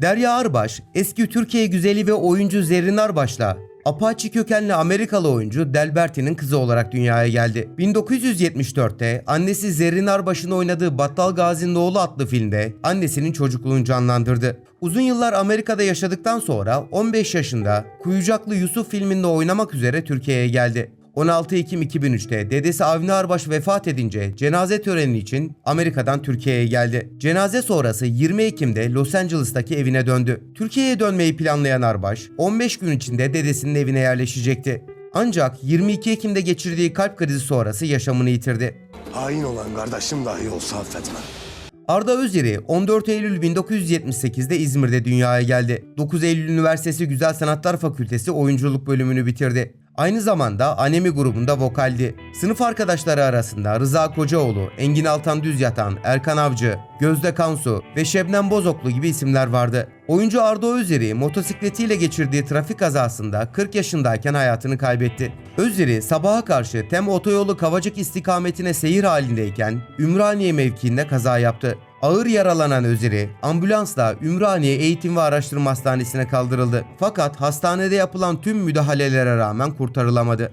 Derya Arbaş, eski Türkiye güzeli ve oyuncu Zerrin Arbaş'la Apache kökenli Amerikalı oyuncu Delberti'nin kızı olarak dünyaya geldi. 1974'te annesi Zerrin Arbaş'ın oynadığı Battal Gazi'nin oğlu adlı filmde annesinin çocukluğunu canlandırdı. Uzun yıllar Amerika'da yaşadıktan sonra 15 yaşında Kuyucaklı Yusuf filminde oynamak üzere Türkiye'ye geldi. 16 Ekim 2003'te dedesi Avni Arbaş vefat edince cenaze töreni için Amerika'dan Türkiye'ye geldi. Cenaze sonrası 20 Ekim'de Los Angeles'taki evine döndü. Türkiye'ye dönmeyi planlayan Arbaş 15 gün içinde dedesinin evine yerleşecekti. Ancak 22 Ekim'de geçirdiği kalp krizi sonrası yaşamını yitirdi. Hain olan kardeşim dahi olsa affetmem. Arda Özeri 14 Eylül 1978'de İzmir'de dünyaya geldi. 9 Eylül Üniversitesi Güzel Sanatlar Fakültesi oyunculuk bölümünü bitirdi. Aynı zamanda Anemi grubunda vokaldi. Sınıf arkadaşları arasında Rıza Kocaoğlu, Engin Altan Düzyatan, Erkan Avcı, Gözde Kansu ve Şebnem Bozoklu gibi isimler vardı. Oyuncu Arda Özeri motosikletiyle geçirdiği trafik kazasında 40 yaşındayken hayatını kaybetti. Özeri sabaha karşı Tem Otoyolu Kavacık istikametine seyir halindeyken Ümraniye mevkiinde kaza yaptı. Ağır yaralanan Özeri ambulansla Ümraniye Eğitim ve Araştırma Hastanesi'ne kaldırıldı. Fakat hastanede yapılan tüm müdahalelere rağmen kurtarılamadı.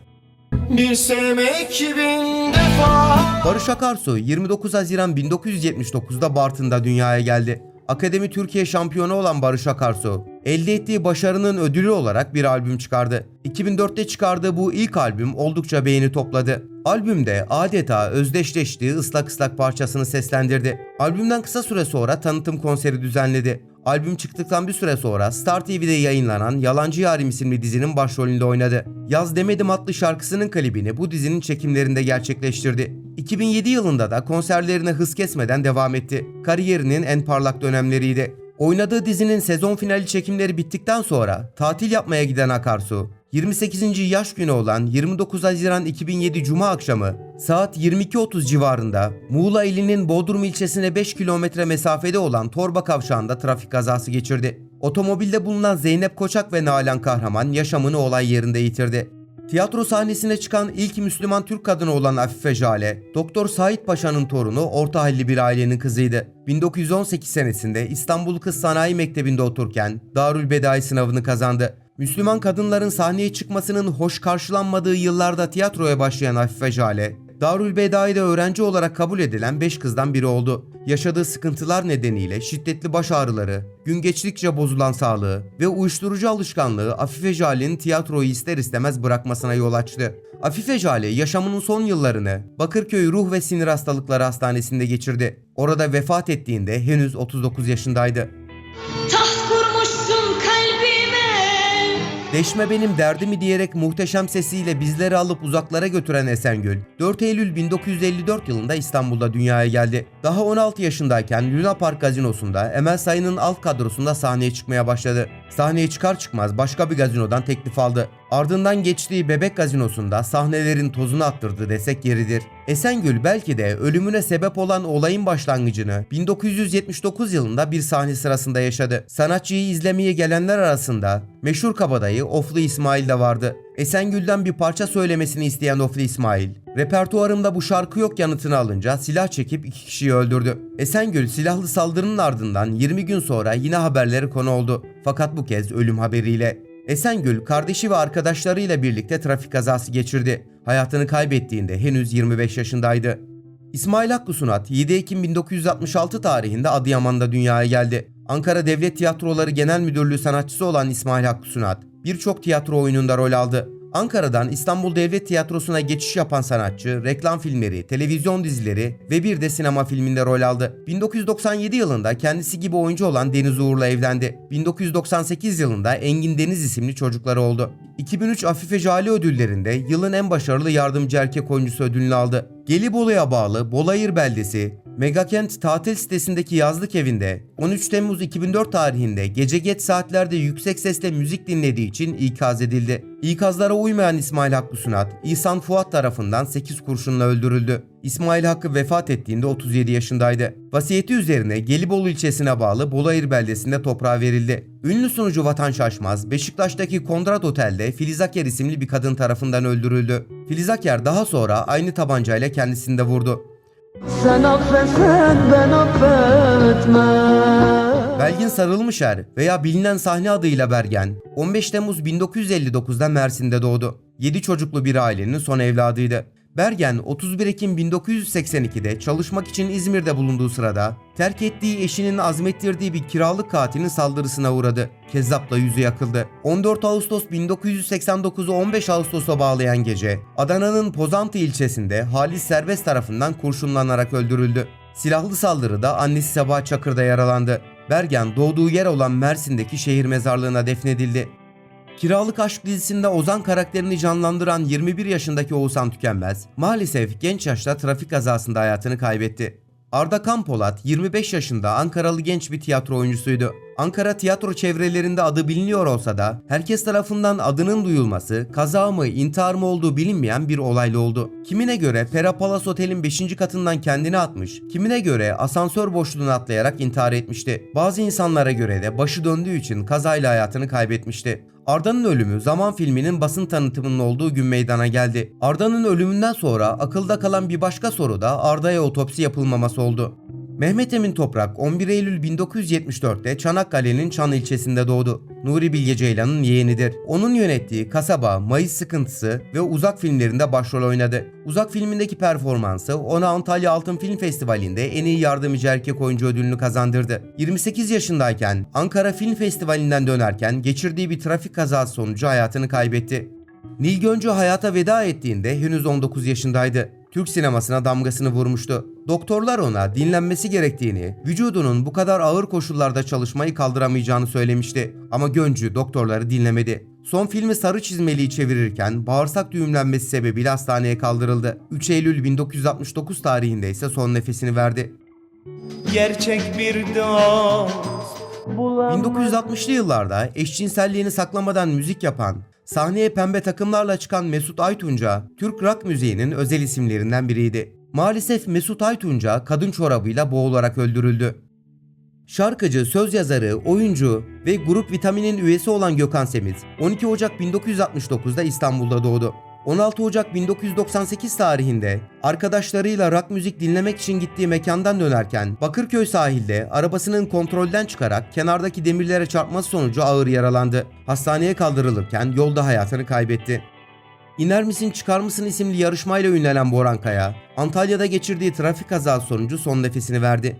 Bir sevmek bin defa. Barış Akarsu 29 Haziran 1979'da Bartın'da dünyaya geldi. Akademi Türkiye şampiyonu olan Barış Akarsu, elde ettiği başarının ödülü olarak bir albüm çıkardı. 2004'te çıkardığı bu ilk albüm oldukça beğeni topladı. Albümde adeta özdeşleştiği ıslak ıslak parçasını seslendirdi. Albümden kısa süre sonra tanıtım konseri düzenledi. Albüm çıktıktan bir süre sonra Star TV'de yayınlanan Yalancı Yarim isimli dizinin başrolünde oynadı. Yaz Demedim adlı şarkısının klibini bu dizinin çekimlerinde gerçekleştirdi. 2007 yılında da konserlerine hız kesmeden devam etti. Kariyerinin en parlak dönemleriydi. Oynadığı dizinin sezon finali çekimleri bittikten sonra tatil yapmaya giden Akarsu, 28. yaş günü olan 29 Haziran 2007 Cuma akşamı saat 22.30 civarında Muğla ilinin Bodrum ilçesine 5 kilometre mesafede olan Torba kavşağında trafik kazası geçirdi. Otomobilde bulunan Zeynep Koçak ve Nalan Kahraman yaşamını olay yerinde yitirdi. Tiyatro sahnesine çıkan ilk Müslüman Türk kadını olan Afife Jale, Doktor Sait Paşa'nın torunu orta halli bir ailenin kızıydı. 1918 senesinde İstanbul Kız Sanayi Mektebi'nde otururken Darül Bedai sınavını kazandı. Müslüman kadınların sahneye çıkmasının hoş karşılanmadığı yıllarda tiyatroya başlayan Afife Jale, Darül Bedai'de öğrenci olarak kabul edilen 5 kızdan biri oldu. Yaşadığı sıkıntılar nedeniyle şiddetli baş ağrıları, gün geçtikçe bozulan sağlığı ve uyuşturucu alışkanlığı Afife Jale'nin tiyatroyu ister istemez bırakmasına yol açtı. Afife Jale yaşamının son yıllarını Bakırköy Ruh ve Sinir Hastalıkları Hastanesi'nde geçirdi. Orada vefat ettiğinde henüz 39 yaşındaydı. Taht Deşme benim derdimi diyerek muhteşem sesiyle bizleri alıp uzaklara götüren Esengül, 4 Eylül 1954 yılında İstanbul'da dünyaya geldi. Daha 16 yaşındayken Luna Park gazinosunda Emel Sayın'ın alt kadrosunda sahneye çıkmaya başladı. Sahneye çıkar çıkmaz başka bir gazinodan teklif aldı. Ardından geçtiği Bebek gazinosunda sahnelerin tozunu attırdı desek yeridir. Esengül belki de ölümüne sebep olan olayın başlangıcını 1979 yılında bir sahne sırasında yaşadı. Sanatçıyı izlemeye gelenler arasında meşhur kabadayı Oflu İsmail de vardı. Esengül'den bir parça söylemesini isteyen Oflu İsmail, repertuarımda bu şarkı yok yanıtını alınca silah çekip iki kişiyi öldürdü. Esengül silahlı saldırının ardından 20 gün sonra yine haberleri konu oldu. Fakat bu kez ölüm haberiyle. Esengül kardeşi ve arkadaşlarıyla birlikte trafik kazası geçirdi. Hayatını kaybettiğinde henüz 25 yaşındaydı. İsmail Hakkı Sunat 7 Ekim 1966 tarihinde Adıyaman'da dünyaya geldi. Ankara Devlet Tiyatroları Genel Müdürlüğü sanatçısı olan İsmail Hakkı Sunat birçok tiyatro oyununda rol aldı. Ankara'dan İstanbul Devlet Tiyatrosu'na geçiş yapan sanatçı, reklam filmleri, televizyon dizileri ve bir de sinema filminde rol aldı. 1997 yılında kendisi gibi oyuncu olan Deniz Uğur'la evlendi. 1998 yılında Engin Deniz isimli çocukları oldu. 2003 Afife Jale ödüllerinde yılın en başarılı yardımcı erkek oyuncusu ödülünü aldı. Gelibolu'ya bağlı Bolayır beldesi, Megakent tatil sitesindeki yazlık evinde 13 Temmuz 2004 tarihinde gece geç saatlerde yüksek sesle müzik dinlediği için ikaz edildi. İkazlara uymayan İsmail Hakkı Sunat, İhsan Fuat tarafından 8 kurşunla öldürüldü. İsmail Hakkı vefat ettiğinde 37 yaşındaydı. Vasiyeti üzerine Gelibolu ilçesine bağlı Bolayır beldesinde toprağa verildi. Ünlü sunucu Vatan Şaşmaz, Beşiktaş'taki Kondrat Otel'de Filiz Aker isimli bir kadın tarafından öldürüldü. Filiz Aker daha sonra aynı tabancayla kendisini de vurdu. Sen affetsen ben affetmem Belgin Sarılmışer veya bilinen sahne adıyla Bergen, 15 Temmuz 1959'da Mersin'de doğdu. 7 çocuklu bir ailenin son evladıydı. Bergen 31 Ekim 1982'de çalışmak için İzmir'de bulunduğu sırada terk ettiği eşinin azmettirdiği bir kiralık katilin saldırısına uğradı. Kezzapla yüzü yakıldı. 14 Ağustos 1989'u 15 Ağustos'a bağlayan gece Adana'nın Pozantı ilçesinde Halis Serbest tarafından kurşunlanarak öldürüldü. Silahlı saldırıda annesi Sabah Çakır'da yaralandı. Bergen doğduğu yer olan Mersin'deki şehir mezarlığına defnedildi. Kiralık Aşk dizisinde Ozan karakterini canlandıran 21 yaşındaki Oğuzhan Tükenmez maalesef genç yaşta trafik kazasında hayatını kaybetti. Arda Kampolat 25 yaşında Ankaralı genç bir tiyatro oyuncusuydu. Ankara tiyatro çevrelerinde adı biliniyor olsa da herkes tarafından adının duyulması kaza mı intihar mı olduğu bilinmeyen bir olaylı oldu. Kimine göre Pera Palace Otel'in 5. katından kendini atmış, kimine göre asansör boşluğunu atlayarak intihar etmişti. Bazı insanlara göre de başı döndüğü için kazayla hayatını kaybetmişti. Arda'nın ölümü Zaman filminin basın tanıtımının olduğu gün meydana geldi. Arda'nın ölümünden sonra akılda kalan bir başka soru da Arda'ya otopsi yapılmaması oldu. Mehmet Emin Toprak 11 Eylül 1974'te Çanakkale'nin Çan ilçesinde doğdu. Nuri Bilge Ceylan'ın yeğenidir. Onun yönettiği Kasaba, Mayıs Sıkıntısı ve Uzak filmlerinde başrol oynadı. Uzak filmindeki performansı ona Antalya Altın Film Festivali'nde en iyi yardımcı erkek oyuncu ödülünü kazandırdı. 28 yaşındayken Ankara Film Festivali'nden dönerken geçirdiği bir trafik kazası sonucu hayatını kaybetti. Nilgün Öncü hayata veda ettiğinde henüz 19 yaşındaydı. Türk sinemasına damgasını vurmuştu. Doktorlar ona dinlenmesi gerektiğini, vücudunun bu kadar ağır koşullarda çalışmayı kaldıramayacağını söylemişti. Ama Göncü doktorları dinlemedi. Son filmi Sarı Çizmeli'yi çevirirken bağırsak düğümlenmesi sebebiyle hastaneye kaldırıldı. 3 Eylül 1969 tarihinde ise son nefesini verdi. Gerçek bir dost 1960'lı yıllarda eşcinselliğini saklamadan müzik yapan, sahneye pembe takımlarla çıkan Mesut Aytunca, Türk rock müziğinin özel isimlerinden biriydi. Maalesef Mesut Aytunca kadın çorabıyla boğularak öldürüldü. Şarkıcı, söz yazarı, oyuncu ve grup Vitamin'in üyesi olan Gökhan Semiz 12 Ocak 1969'da İstanbul'da doğdu. 16 Ocak 1998 tarihinde arkadaşlarıyla rock müzik dinlemek için gittiği mekandan dönerken Bakırköy sahilde arabasının kontrolden çıkarak kenardaki demirlere çarpması sonucu ağır yaralandı. Hastaneye kaldırılırken yolda hayatını kaybetti. İner misin çıkar mısın isimli yarışmayla ünlenen Boran Kaya, Antalya'da geçirdiği trafik kazası sonucu son nefesini verdi.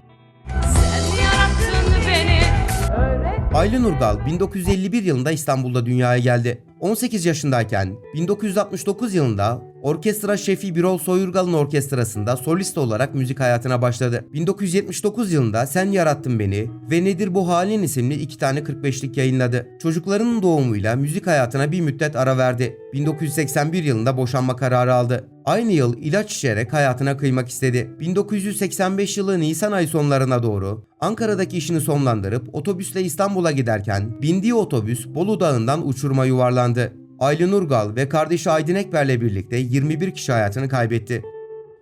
Aylin Urgal 1951 yılında İstanbul'da dünyaya geldi. 18 yaşındayken 1969 yılında orkestra şefi Birol Soyurgal'ın orkestrasında solist olarak müzik hayatına başladı. 1979 yılında Sen Yarattın Beni ve Nedir Bu Halin isimli iki tane 45'lik yayınladı. Çocuklarının doğumuyla müzik hayatına bir müddet ara verdi. 1981 yılında boşanma kararı aldı. Aynı yıl ilaç içerek hayatına kıymak istedi. 1985 yılı Nisan ay sonlarına doğru Ankara'daki işini sonlandırıp otobüsle İstanbul'a giderken bindiği otobüs Bolu Dağı'ndan uçuruma yuvarlandı. Aylin Urgal ve kardeşi Aydın Ekber'le birlikte 21 kişi hayatını kaybetti.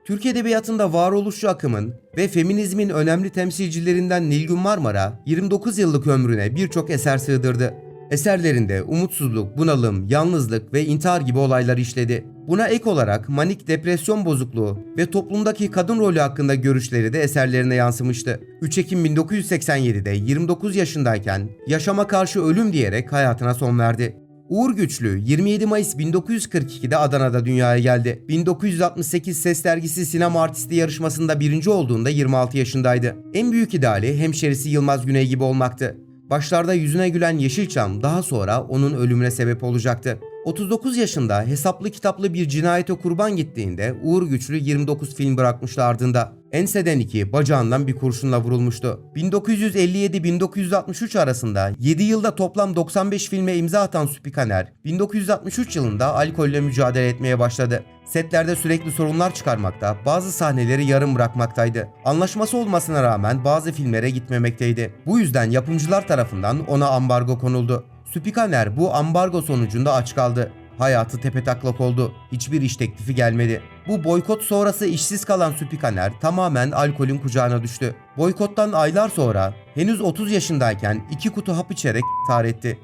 Türk Edebiyatı'nda varoluşçu akımın ve feminizmin önemli temsilcilerinden Nilgün Marmara 29 yıllık ömrüne birçok eser sığdırdı. Eserlerinde umutsuzluk, bunalım, yalnızlık ve intihar gibi olaylar işledi. Buna ek olarak manik depresyon bozukluğu ve toplumdaki kadın rolü hakkında görüşleri de eserlerine yansımıştı. 3 Ekim 1987'de 29 yaşındayken yaşama karşı ölüm diyerek hayatına son verdi. Uğur Güçlü 27 Mayıs 1942'de Adana'da dünyaya geldi. 1968 Ses Dergisi Sinema Artisti yarışmasında birinci olduğunda 26 yaşındaydı. En büyük ideali hemşerisi Yılmaz Güney gibi olmaktı. Başlarda yüzüne gülen Yeşilçam daha sonra onun ölümüne sebep olacaktı. 39 yaşında hesaplı kitaplı bir cinayete kurban gittiğinde Uğur Güçlü 29 film bırakmıştı ardında. Enseden iki, bacağından bir kurşunla vurulmuştu. 1957-1963 arasında 7 yılda toplam 95 filme imza atan Süpikaner, 1963 yılında alkolle mücadele etmeye başladı. Setlerde sürekli sorunlar çıkarmakta, bazı sahneleri yarım bırakmaktaydı. Anlaşması olmasına rağmen bazı filmlere gitmemekteydi. Bu yüzden yapımcılar tarafından ona ambargo konuldu. Süpikaner bu ambargo sonucunda aç kaldı. Hayatı tepetaklak oldu. Hiçbir iş teklifi gelmedi. Bu boykot sonrası işsiz kalan Süpikaner tamamen alkolün kucağına düştü. Boykottan aylar sonra henüz 30 yaşındayken iki kutu hap içerek tar etti.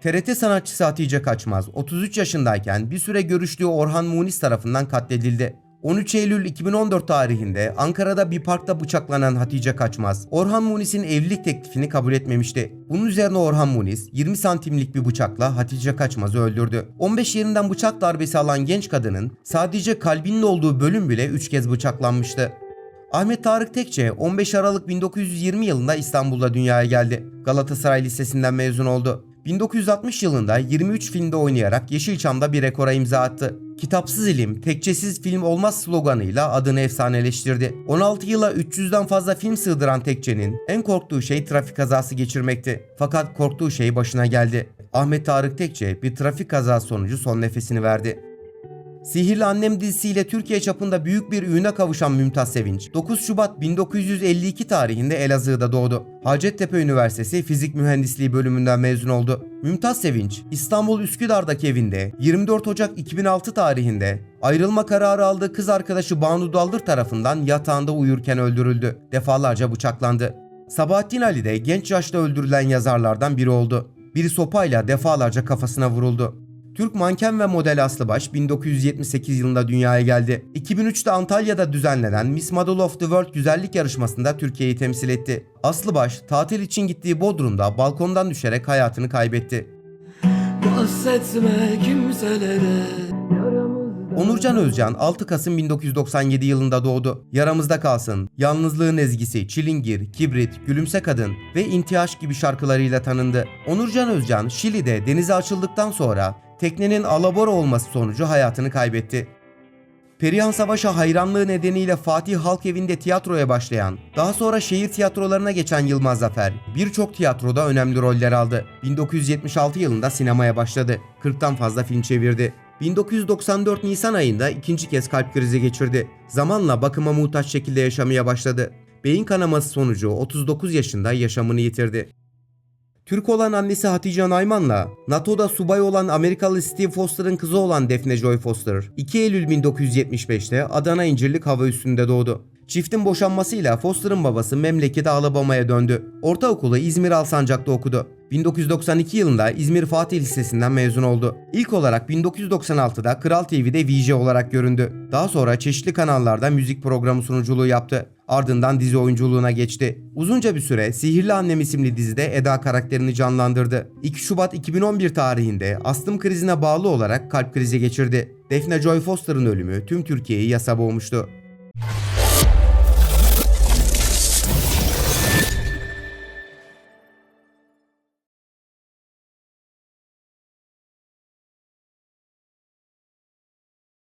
TRT sanatçısı Hatice Kaçmaz 33 yaşındayken bir süre görüştüğü Orhan Munis tarafından katledildi. 13 Eylül 2014 tarihinde Ankara'da bir parkta bıçaklanan Hatice Kaçmaz, Orhan Munis'in evlilik teklifini kabul etmemişti. Bunun üzerine Orhan Munis 20 santimlik bir bıçakla Hatice Kaçmaz'ı öldürdü. 15 yerinden bıçak darbesi alan genç kadının sadece kalbinin olduğu bölüm bile 3 kez bıçaklanmıştı. Ahmet Tarık Tekçe 15 Aralık 1920 yılında İstanbul'da dünyaya geldi. Galatasaray Lisesi'nden mezun oldu. 1960 yılında 23 filmde oynayarak Yeşilçam'da bir rekora imza attı. Kitapsız ilim, tekçesiz film olmaz sloganıyla adını efsaneleştirdi. 16 yıla 300'den fazla film sığdıran Tekçe'nin en korktuğu şey trafik kazası geçirmekti. Fakat korktuğu şey başına geldi. Ahmet Tarık Tekçe bir trafik kazası sonucu son nefesini verdi. Sihirli Annem dizisiyle Türkiye çapında büyük bir ününe kavuşan Mümtaz Sevinç, 9 Şubat 1952 tarihinde Elazığ'da doğdu. Hacettepe Üniversitesi Fizik Mühendisliği bölümünden mezun oldu. Mümtaz Sevinç, İstanbul Üsküdar'daki evinde 24 Ocak 2006 tarihinde ayrılma kararı aldığı kız arkadaşı Banu Daldır tarafından yatağında uyurken öldürüldü. Defalarca bıçaklandı. Sabahattin Ali de genç yaşta öldürülen yazarlardan biri oldu. Bir sopayla defalarca kafasına vuruldu. Türk manken ve model Aslı Baş 1978 yılında dünyaya geldi. 2003'te Antalya'da düzenlenen Miss Model of the World güzellik yarışmasında Türkiye'yi temsil etti. Aslı Baş tatil için gittiği Bodrum'da balkondan düşerek hayatını kaybetti. Bahsetme kimselere Onurcan Özcan 6 Kasım 1997 yılında doğdu. Yaramızda kalsın, Yalnızlığın ezgisi, Çilingir, Kibrit, Gülümse Kadın ve İntihaş gibi şarkılarıyla tanındı. Onurcan Özcan Şili'de denize açıldıktan sonra teknenin alabora olması sonucu hayatını kaybetti. Perihan Savaş'a hayranlığı nedeniyle Fatih Halk Evi'nde tiyatroya başlayan, daha sonra şehir tiyatrolarına geçen Yılmaz Zafer, birçok tiyatroda önemli roller aldı. 1976 yılında sinemaya başladı. 40'tan fazla film çevirdi. 1994 Nisan ayında ikinci kez kalp krizi geçirdi. Zamanla bakıma muhtaç şekilde yaşamaya başladı. Beyin kanaması sonucu 39 yaşında yaşamını yitirdi. Türk olan annesi Hatice Nayman'la NATO'da subay olan Amerikalı Steve Foster'ın kızı olan Defne Joy Foster 2 Eylül 1975'te Adana İncirlik hava üstünde doğdu. Çiftin boşanmasıyla Foster'ın babası memleketi Alabama'ya döndü. Ortaokulu İzmir Alsancak'ta okudu. 1992 yılında İzmir Fatih Lisesi'nden mezun oldu. İlk olarak 1996'da Kral TV'de VJ olarak göründü. Daha sonra çeşitli kanallarda müzik programı sunuculuğu yaptı. Ardından dizi oyunculuğuna geçti. Uzunca bir süre Sihirli Annem isimli dizide Eda karakterini canlandırdı. 2 Şubat 2011 tarihinde astım krizine bağlı olarak kalp krizi geçirdi. Defne Joy Foster'ın ölümü tüm Türkiye'yi yasa boğmuştu.